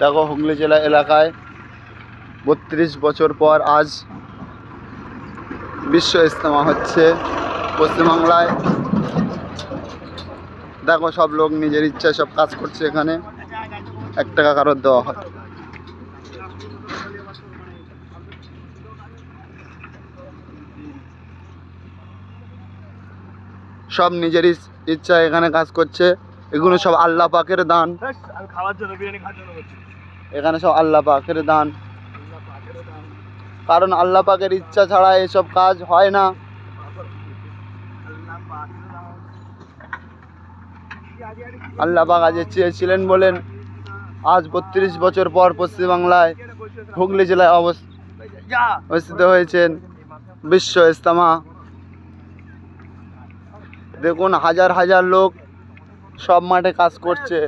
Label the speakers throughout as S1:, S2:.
S1: দেখো হুগলি জেলা এলাকায় বত্রিশ বছর পর আজ বিশ্ব ইজতেমা হচ্ছে পশ্চিমবাংলায়। দেখো সব লোক নিজের ইচ্ছায় সব কাজ করছে এখানে। এক টাকা কারোর দেওয়া হয়। সব নিজের ইচ্ছায় এখানে কাজ করছে। এগুলো সব আল্লাহ পাকের দান।
S2: খাওয়ার জন্য বিরিয়ানি খাওয়ার জন্য
S1: এখানে সব আল্লাহ পাকের দান। কারণ আল্লাহ পাকের ইচ্ছা ছাড়া এসব কাজ হয় না। আল্লাহ পাক আজ চেয়েছিলেন বলেন আজ বত্রিশ বছর পর পশ্চিমবাংলায় হুগলি জেলায় অবস্থিত হয়েছেন বিশ্ব ইস্তামা দেখুন হাজার হাজার লোক সব মাঠে কাজ করছে?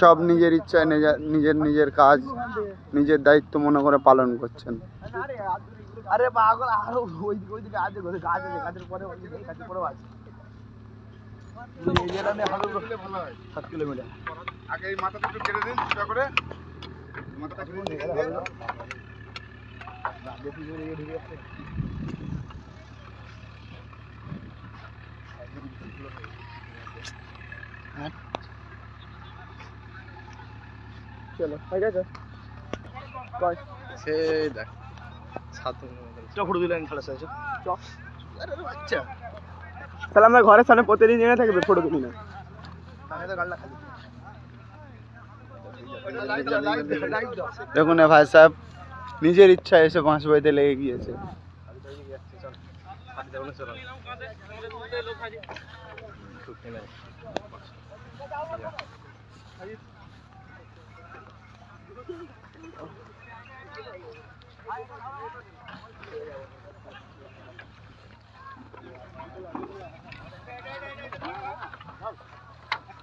S1: সব নিজের ইচ্ছায় নিজের নিজের নিজের কাজ নিজের দায়িত্ব মনে করে পালন করছেন।
S2: আরে, আরে পাগল আরও ওইদিকে ওইদিকে আছে ঘরে গাছ আছে গাছের পরে ওইদিকে গাছের পরেও আছে এই ভালো হয় সাত কিলোমিটার।
S3: আগে এই মাথাটা একটু কেটে দিন করে।
S2: চলো হয়ে গেছে। কয়
S1: সে দেখ
S2: চ ফটো দিলেন খেলা শেষ চ। আরে আচ্ছা তাহলে আমরা ঘরের সামনে প্রতিদিন এনে থাকবে ফটো তুলি না তাহলে তো গাড়লা খালি।
S1: দেখুন ভাই সাহেব নিজের ইচ্ছায় এসে বাঁশ বইতে লেগে গিয়েছে।